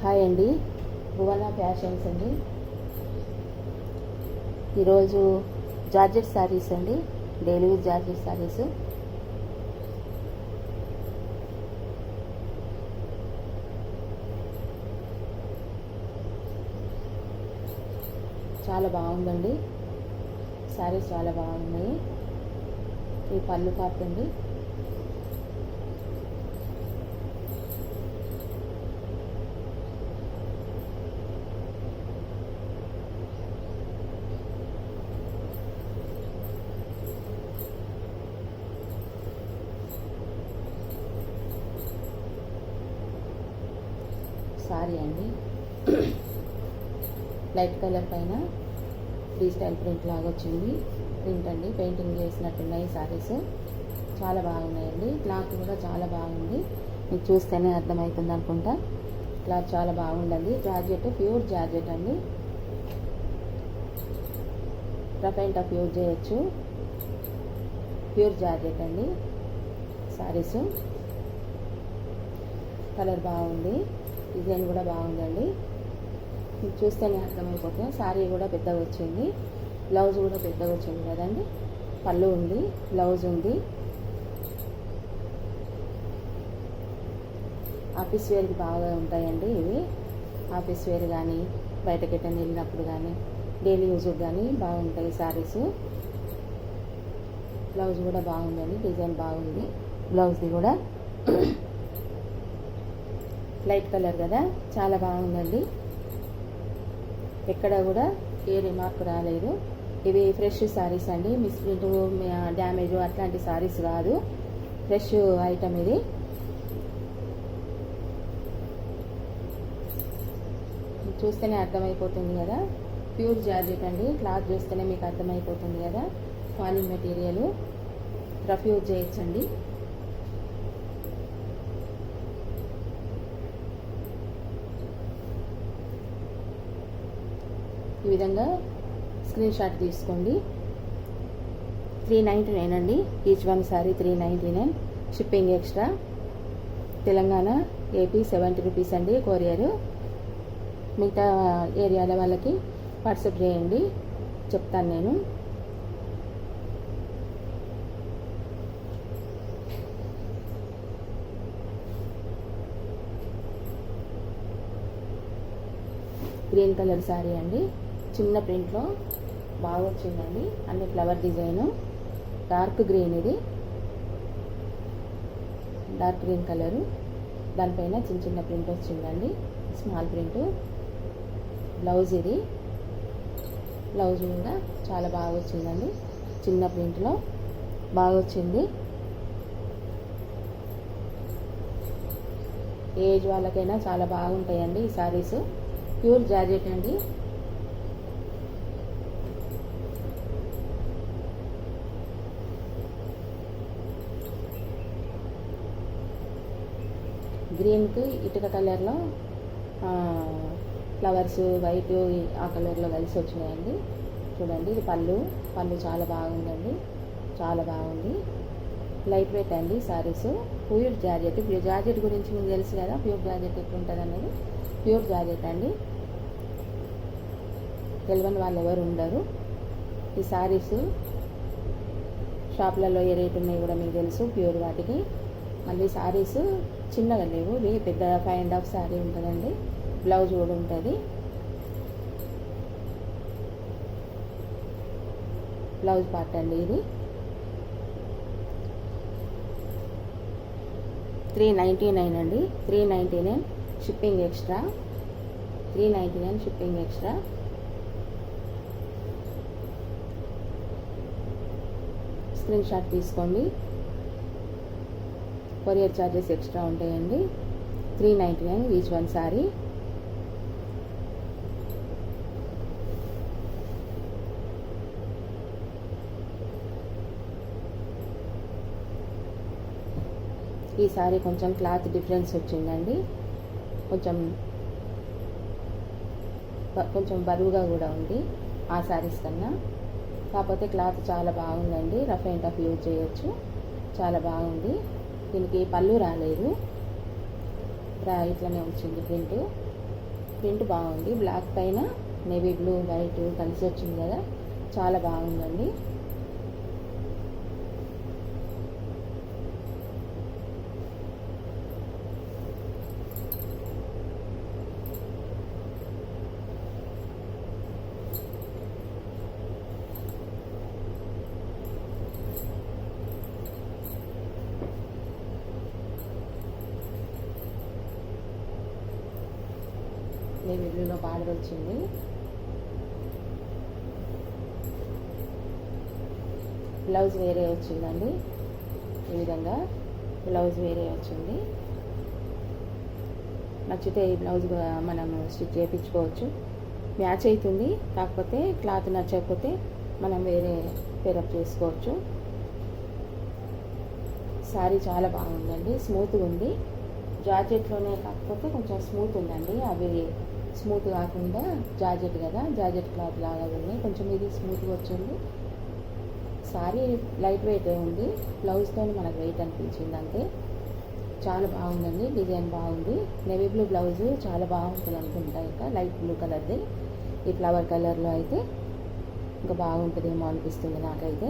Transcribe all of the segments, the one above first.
Hi అండి. భువన fashions అండి. ఈరోజు జార్జెట్ శారీస్ అండి. డైలీ జార్జెట్ శారీస్ చాలా బాగుందండి. శారీస్ చాలా బాగున్నాయి. ఈ పళ్ళు కాపండి. సారీ అండి. లైట్ కలర్ పైన ఫ్రీ స్టైల్ ప్రింట్ లాగా వచ్చింది. ప్రింట్ అండి పెయింటింగ్ చేసినట్టున్నాయి సారీస్. చాలా బాగున్నాయండి. క్లాత్ కూడా చాలా బాగుంది. మీకు చూస్తేనే అర్థమవుతుంది అనుకుంటా. క్లాత్ చాలా బాగుందండి. జార్జెట్ ప్యూర్ జార్జెట్ అండి. రఫ్ అండ్ టఫ్ యూజ్ చేయొచ్చు. ప్యూర్ జార్జెట్ అండి. సారీస్. కలర్ బాగుంది. డిజైన్ కూడా బాగుందండి. చూస్తేనే అర్థమైపోతుంది. శారీ కూడా పెద్దగా వచ్చింది. బ్లౌజ్ కూడా పెద్దగా వచ్చింది కదండి. పళ్ళు ఉంది బ్లౌజ్ ఉంది. ఆఫీస్ వేర్కి బాగా ఉంటాయండి ఇవి. ఆఫీస్ వేర్ కానీ బయటకి ఎట్టని వెళ్ళినప్పుడు కానీ డైలీ యూజ్కి కానీ బాగుంటాయి శారీస్ బ్లౌజ్ కూడా బాగుందండి డిజైన్ బాగుంది. బ్లౌజ్ది కూడా లైట్ కలర్ కదా? చాలా బాగుందండి. ఎక్కడ కూడా ఏ రిమార్క్ రాలేదు. ఇవి ఫ్రెష్ సారీస్ అండి. మిస్ప్రింట్ డ్యామేజ్ అట్లాంటి సారీస్ కాదు ఫ్రెష్ ఐటమ్ ఇది. చూస్తేనే అర్థమైపోతుంది కదా? ప్యూర్ జార్జెట్ అండి. క్లాత్ చూస్తేనే మీకు అర్థమైపోతుంది కదా? ఫాలిన్ మెటీరియల్. రఫ్ యూజ్ చేయొచ్చండి. ఈ విధంగా స్క్రీన్ షాట్ తీసుకోండి. త్రీ నైంటీ నైన్ అండి. Each one sari three ninety nine shipping extra Telangana AP seventy rupees అండి కొరియర్ మిగతా ఏరియాల వాళ్ళకి వాట్సాప్ చేయండి. చెప్తాను నేను. గ్రీన్ కలర్ శారీ అండి. చిన్న ప్రింట్లో బాగా వచ్చిందండి అన్ని ఫ్లవర్ డిజైను. డార్క్ గ్రీన్ ఇది. Dark green colour. దానిపైన చిన్న చిన్న ప్రింట్ వచ్చిందండి. Small print. బ్లౌజ్ ఇది. బ్లౌజ్ కూడా చాలా బాగా వచ్చిందండి చిన్న ప్రింట్లో బాగా వచ్చింది ఏజ్ వాళ్ళకైనా చాలా బాగుంటాయండి ఈ శారీస్ ప్యూర్ జార్జెట్ అండి. గ్రీన్కి ఇటుక కలర్లో ఫ్లవర్స్ వైట్ ఆ కలర్లో కలిసి వచ్చినాయండి. చూడండి ఇది పళ్ళు. పళ్ళు చాలా బాగుందండి. చాలా బాగుంది. లైట్ వెయిట్ అండి saris pure georgette. Pure georgette గురించి మీకు తెలుసు కదా ప్యూర్ జార్జెట్ ఎట్లుంటుంది అనేది. ప్యూర్ జార్జెట్ అండి. తెలియని వాళ్ళు ఎవరు ఉండరు. ఈ సారీస్ షాప్లలో ఏ రేట్ ఉన్నాయి కూడా మీకు తెలుసు ప్యూర్ వాటికి. మళ్ళీ సారీస్ చిన్నగా లేవు. ఇవి పెద్ద ఫైవ్ అండ్ హాఫ్ శారీ ఉంటుందండి. బ్లౌజ్ కూడా ఉంటుంది. బ్లౌజ్ పార్ట్ అండి ఇది. త్రీ నైంటీ నైన్ అండి. Three ninety nine shipping extra three ninety nine shipping extra screen shot తీసుకోండి. కొరియర్ ఛార్జెస్ ఎక్స్ట్రా ఉంటాయండి. Three ninety nine each one sari. ఈ సారీ కొంచెం క్లాత్ డిఫరెన్స్ వచ్చిందండి. కొంచెం కొంచెం బరువుగా కూడా ఉంది ఆ శారీస్ కన్నా. కాకపోతే క్లాత్ చాలా బాగుందండి. రఫ్ అండ్ టఫ్ యూజ్ చేయొచ్చు. చాలా బాగుంది. దీనికి పళ్ళు రాలేదు. రా ఇట్లనే వచ్చింది ప్రింట్. ప్రింట్ బాగుంది. బ్లాక్ పైన నేవీ బ్లూ వైట్ కలిసి వచ్చింది కదా. చాలా బాగుందండి. నేను బ్లూలో పాడవచ్చింది బ్లౌజ్ వేరే వచ్చిందండి. ఈ విధంగా బ్లౌజ్ వేరే వచ్చింది. నచ్చితే ఈ బ్లౌజ్ మనం స్టిచ్ చేయించుకోవచ్చు. మ్యాచ్ అవుతుంది. కాకపోతే క్లాత్ నచ్చకపోతే మనం వేరే పేరప్ చేసుకోవచ్చు. శారీ చాలా బాగుందండి. స్మూత్గా ఉంది. జార్జెట్లోనే కాకపోతే కొంచెం స్మూత్ ఉందండి. అవి స్మూత్ కాకుండా జాజెట్ కదా జాజెట్ క్లాత్ లాగా ఉన్నాయి కొంచెం ఇది స్మూత్గా వచ్చింది. సారీ లైట్ వెయిట్ ఉంది. బ్లౌజ్తో మనకు వెయిట్ అనిపించింది అంతే. చాలా బాగుందండి. డిజైన్ బాగుంది. నెవీ బ్లూ బ్లౌజ్ చాలా బాగుంటుంది అనుకుంటా ఇంకా. లైట్ బ్లూ కలర్ది. ఈ ఫ్లవర్ కలర్లో అయితే ఇంకా బాగుంటుందేమో అనిపిస్తుంది నాకైతే.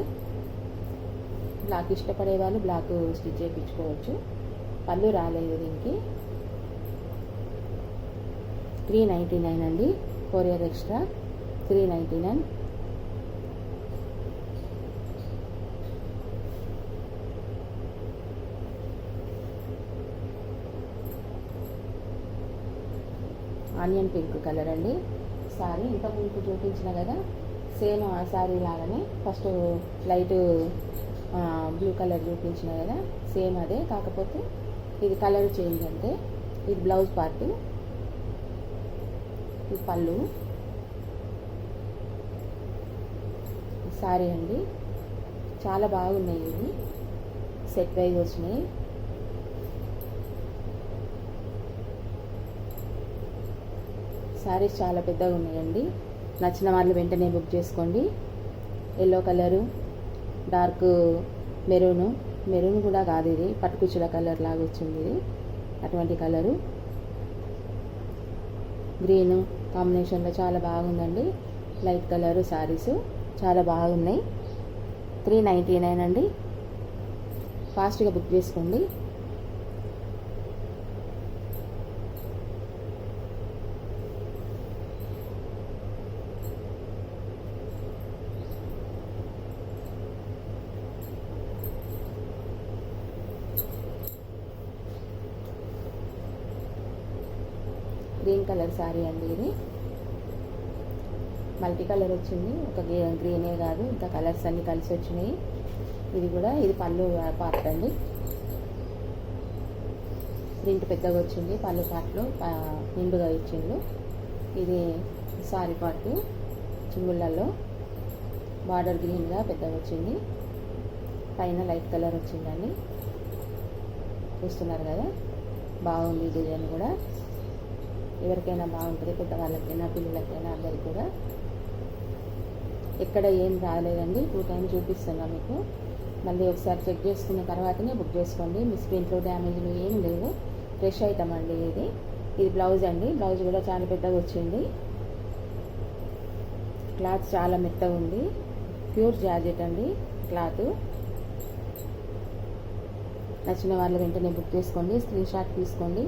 బ్లాక్ ఇష్టపడే వాళ్ళు బ్లాక్ స్టిచ్ చేయించుకోవచ్చు. పళ్ళు రాలేదు దీనికి. త్రీ నైంటీ నైన్ అండి. Courier extra three ninety nine. Onion pink colour అండి. సారీ ఇంతకుముందు చూపించిన కదా సేమ్ ఆ శారీ లాగానే ఫస్ట్ లైట్ బ్లూ కలర్ చూపించిన కదా సేమ్ అదే. కాకపోతే ఇది కలర్ చేంజ్ అంటే ఇది బ్లౌజ్ పార్ట్. ఈ పళ్ళు. సారీ అండి. చాలా బాగున్నాయి. ఇవి సెట్ వైజ్ వచ్చినాయి. శారీస్ చాలా పెద్దగా ఉన్నాయండి. నచ్చిన వాళ్ళు వెంటనే బుక్ చేసుకోండి. Yellow colour dark maroon. Maroon కూడా కాదు ఇది. పట్టుకుచ్చుల కలర్ లాగా వచ్చింది ఇది. అటువంటి కలరు. గ్రీన్ కాంబినేషన్లో చాలా బాగుందండి. లైట్ కలరు శారీస్ చాలా బాగున్నాయి. త్రీ నైంటీ నైన్ అండి. ఫాస్ట్గా బుక్ చేసుకోండి. గ్రీన్ కలర్ శారీ అండి ఇది. మల్టీ కలర్ వచ్చింది. ఒక గ్రీనే కాదు ఇంకా కలర్స్ అన్ని కలిసి వచ్చినాయి. ఇది కూడా ఇది పళ్ళు పార్ట్ అండి. ప్రింట్ పెద్దగా వచ్చింది పళ్ళు పార్ట్లో నిండుగా ఇచ్చిండు. ఇది సారీ పార్ట్ చింగుళ్ళల్లో. బార్డర్ గ్రీన్గా పెద్దగా వచ్చింది. పైన లైట్ కలర్ వచ్చిందండి. చూస్తున్నారు కదా? బాగుంది డిజైన్ కూడా. ఎవరికైనా బాగుంటుంది పెద్దవాళ్ళకైనా పిల్లలకైనా అందరికీ కూడా. ఎక్కడ ఏం రాలేదండి. టూ టైం చూపిస్తున్నా మీకు. మళ్ళీ ఒకసారి చెక్ చేసుకున్న తర్వాతనే బుక్ చేసుకోండి. మీ స్క్రీన్లో డ్యామేజ్లు ఏం లేవు. ఫ్రెష్ ఐటమ్ అండి ఇది. ఇది బ్లౌజ్ అండి. బ్లౌజ్ కూడా చాలా పెద్దగా వచ్చింది. క్లాత్ చాలా మెత్తగా ఉంది. ప్యూర్ జార్జెట్ అండి క్లాత్. నచ్చిన వాళ్ళు వెంటనే బుక్ చేసుకోండి. స్క్రీన్ షాట్ తీసుకోండి.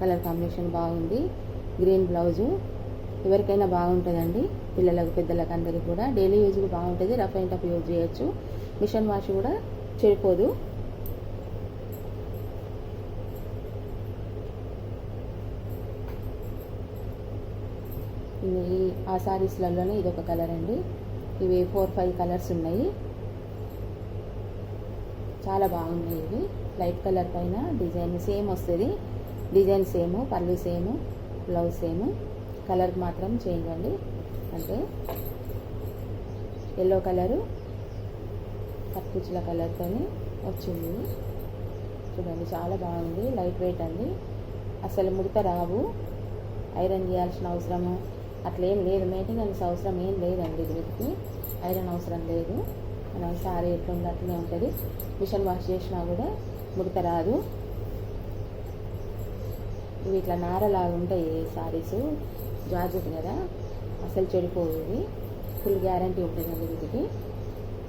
కలర్ కాంబినేషన్ బాగుంది. Green blouse. ఎవరికైనా బాగుంటుందండి. పిల్లలకు పెద్దలకు అందరికీ కూడా. డైలీ యూజ్కి బాగుంటుంది. రఫ్ అండ్ టఫ్ యూజ్ చేయొచ్చు. మిషన్ వాష్ కూడా చెడిపోదు. ఈ ఆ సారీస్లలోనే ఇది ఒక కలర్ అండి. ఇవి ఫోర్ ఫైవ్ కలర్స్ ఉన్నాయి. చాలా బాగున్నాయి ఇవి. లైట్ కలర్ పైన డిజైన్ సేమ్ వస్తుంది. డిజైన్ సేమ్ పళ్ళు సేమ్ బ్లౌజ్ సేమ్. కలర్ మాత్రం చేంజ్ అండి. అంటే ఎల్లో కలరు పట్టుకుచ్చుల కలర్తో వచ్చింది. చూడండి చాలా బాగుంది. లైట్ వెయిట్ అండి. అసలు ముడత రావు. ఐరన్ చేయాల్సిన అవసరము అట్లేం లేదు. మెయింటెనెన్స్ అవసరం ఏం లేదండి వీటికి. ఐరన్ అవసరం లేదు. మనం సారీ ఎట్లుంది అట్లనే ఉంటుంది. మిషన్ వాష్ చేసినా కూడా ముడత రాదు. ఇవి ఇట్లా నారలాగా ఉంటాయి సారీస్ జార్జెట్ కదా? అసలు చెడిపోవు ఇవి ఫుల్ గ్యారంటీ ఉంటుందండి వీటికి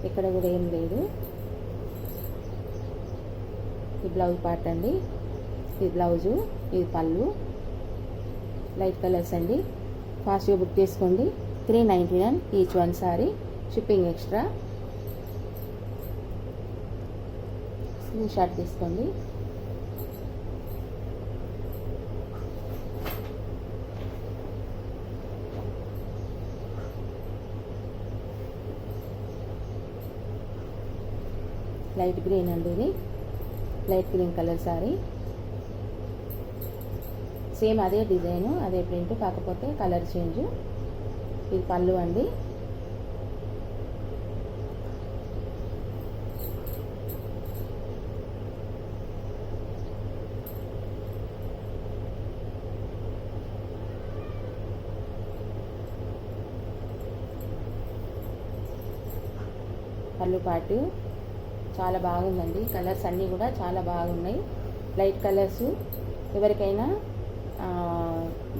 ఇక్కడ కూడా ఏం లేదు. ఈ బ్లౌజ్ పార్ట్ అండి. ఇది బ్లౌజు ఇది పళ్ళు. లైట్ కలర్స్ అండి. ఫాస్ట్గా బుక్ చేసుకోండి. Three ninety nine each one sari shipping extra screen shot తీసుకోండి. లైట్ గ్రీన్ అండి ఇది. Light green colour sari. Same అదే డిజైన్ అదే ప్రింట్ కాకపోతే కలర్ చేంజ్. ఇది పళ్ళు అండి. పళ్ళు పాటు. చాలా బాగుందండి. కలర్స్ అన్నీ కూడా చాలా బాగున్నాయి. లైట్ కలర్స్ ఎవరికైనా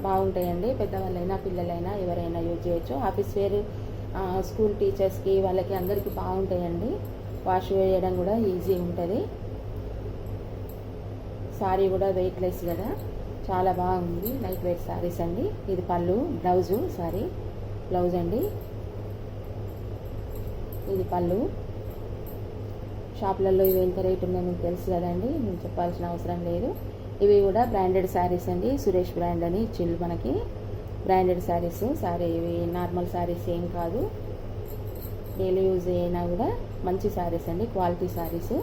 బాగుంటాయండి. పెద్దవాళ్ళైనా పిల్లలైనా ఎవరైనా యూజ్ చేయొచ్చు. ఆఫీస్ వేర్ స్కూల్ టీచర్స్కి వాళ్ళకి అందరికీ బాగుంటాయండి. వాష్ వేయడం కూడా ఈజీ ఉంటుంది. సారీ కూడా వెయిట్లెస్ కదా. చాలా బాగుంది లైట్ వెయిట్ సారీస్ అండి. ఇది పళ్ళు బ్లౌజు సారీ బ్లౌజ్ అండి. ఇది పళ్ళు. షాపులలో ఇవి ఎంత రేట్ ఉందో మీకు తెలుసు కదండి. నేను చెప్పాల్సిన అవసరం లేదు. ఇవి కూడా బ్రాండెడ్ శారీస్ అండి. సురేష్ బ్రాండ్ అని ఇచ్చిండు మనకి. బ్రాండెడ్ శారీస్ సారీ ఇవి నార్మల్ శారీస్ ఏం కాదు. డైలీ యూజ్ అయినా కూడా మంచి శారీస్ అండి. క్వాలిటీ శారీస్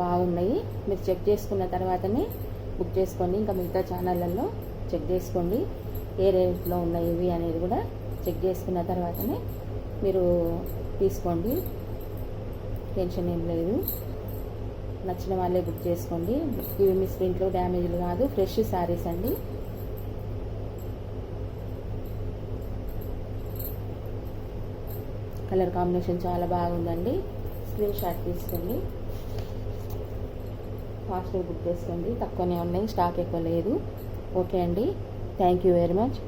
బాగున్నాయి. మీరు చెక్ చేసుకున్న తర్వాతనే బుక్ చేసుకోండి. ఇంకా మిగతా ఛానళ్ళల్లో చెక్ చేసుకోండి. ఏ రేట్లో ఉన్నాయి ఇవి అనేది కూడా చెక్ చేసుకున్న తర్వాతనే మీరు తీసుకోండి. టెన్షన్ ఏం లేదు. నచ్చిన వాళ్ళే బుక్ చేసుకోండి. ఇవి మీ స్ప్రింట్లో డ్యామేజ్లు కాదు ఫ్రెష్ శారీస్ అండి. కలర్ కాంబినేషన్ చాలా బాగుందండి. స్క్రీన్ షాట్ తీసుకోండి. ఫాస్ట్గా బుక్ చేసుకోండి. తక్కువనే ఉన్నాయి స్టాక్ ఎక్కువ లేదు. ఓకే అండి. Thank you very much.